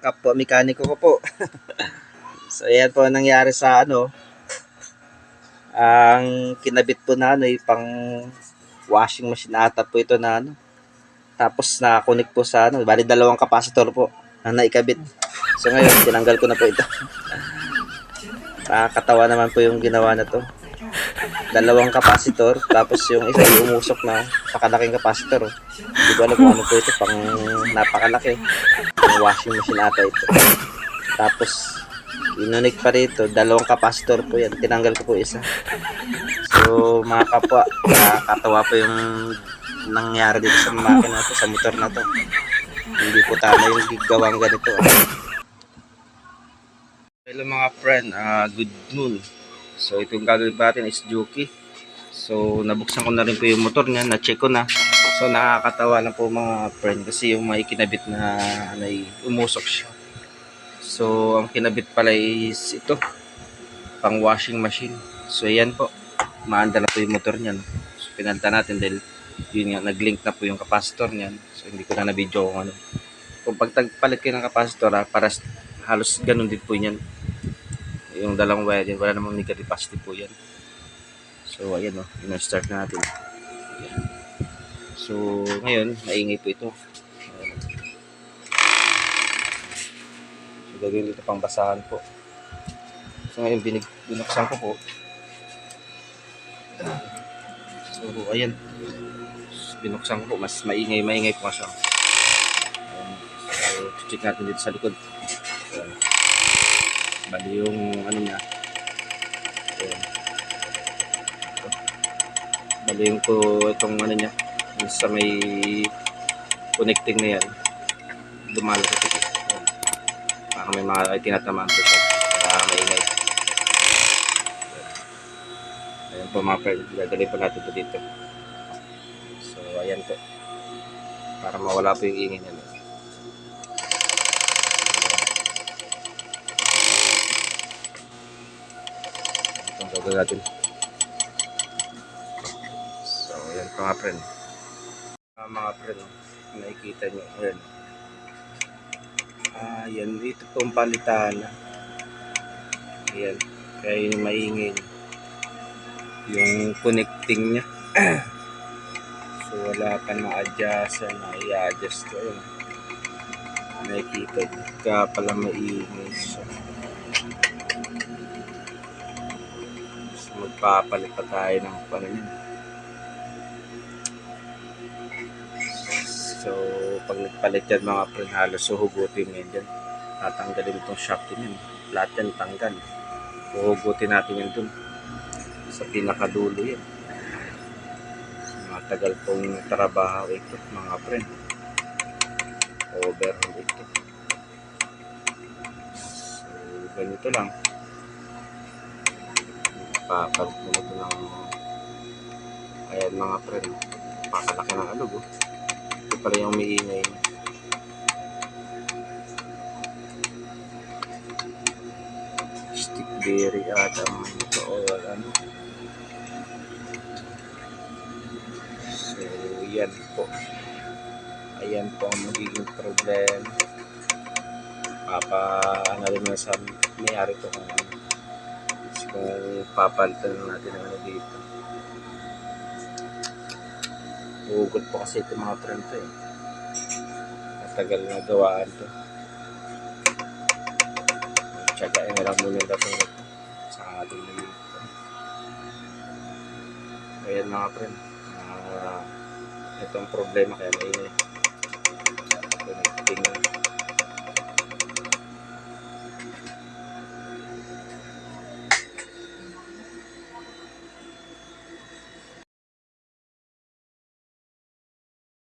Kapwa mekaniko ko po. so ayan po ang nangyari sa ano. Ang kinabit po na ano ay pang washing machine ata po ito na ano. Tapos nakakunik po sa ano, bali dalawang kapasitor po na naikabit. So ngayon, tinanggal ko na po ito. Nakakatawa naman po yung ginawa na to. Dalawang kapasitor, tapos yung isa ay umusok na pakalaking kapasitor. oh. Hindi ko alam kung ano po ito, pang napakalaki. Pang washing machine ata ito. Tapos, inunik pa rito, dalawang kapasitor po yan. Tinanggal ko po isa. So, mga kapwa, nakakatawa po yung nangyari dito sa makina na to, sa motor na to. Hindi po tama yung gawang ganito. Hello mga friend, ah, good noon. So itong gagawin pa natin is Juki. So nabuksan ko na rin po yung motor niya, na-check ko na. So nakakatawa lang po mga friend kasi yung may kinabit na ano, ay umusok siya. So ang kinabit pala is ito, pang washing machine. So ayan po, maanda na po yung motor niyan. So pinalta natin dahil yun nga, nag-link na po yung capacitor niyan. So hindi ko na na-video kung ano. Kung pag tagpalit kayo ng capacitor, ah, para halos ganun din po yan yung dalawang wire yan, wala namang negative positive po yan. So, ayan o, oh, start na natin. Ayan. So, ngayon, maingay po ito. Ayan. So, gagawin dito pang basahan po. So, ngayon, binig, binuksan ko po. So, ayan. Binuksan ko po, mas maingay, maingay po. Ayan. So, check natin dito sa likod. Bali yung ano niya. Ito. Bali yung to, itong ano niya. Yung sa may connecting na yan. Dumalo sa tiki. Ayan. Parang may mga tinatamaan ko siya. Kaya maingay. Ayan. Po mga friend. Gagaling po natin po dito. So ayan po. Para mawala po yung ingay niya. Itong gagawin natin. So, ayan pa mga friend. Ah, mga friend, nakikita nyo. Ayan. Ah, yan. Ito pong palitan. Ayan. Kaya yung maingay. Yung connecting niya. so, wala pa na-adjust. Na i-adjust ko. Ayan. Nakikita. Kaya pala maingay siya. So, magpapalit pa tayo ng ano yun. So, pag nagpalit yan mga friend, halos suhugutin mo yan. Tatanggalin itong din yan. Lahat yan tanggal. Huhugutin natin yan dun. Sa pinakadulo yan. Matagal pong trabaho ito mga friend. Overhaul ito. So, ganito lang mo na ito ng ayan mga friend. Pakalaki ng alog oh. ito pala yung umiingay. Niya stickberry ata ang ito o ano so yan po. Ayan po ang magiging problem papa ano rin na sa mayari kung ano kung papalitan natin ang ano dito. Hugot po kasi ito mga friend to eh. Matagal na gawaan to. Tsagain na lang muna datong ito. Sa ating nalito. Ayan mga friend. Uh, ito ang problema kaya maingay. Ito nagtingin.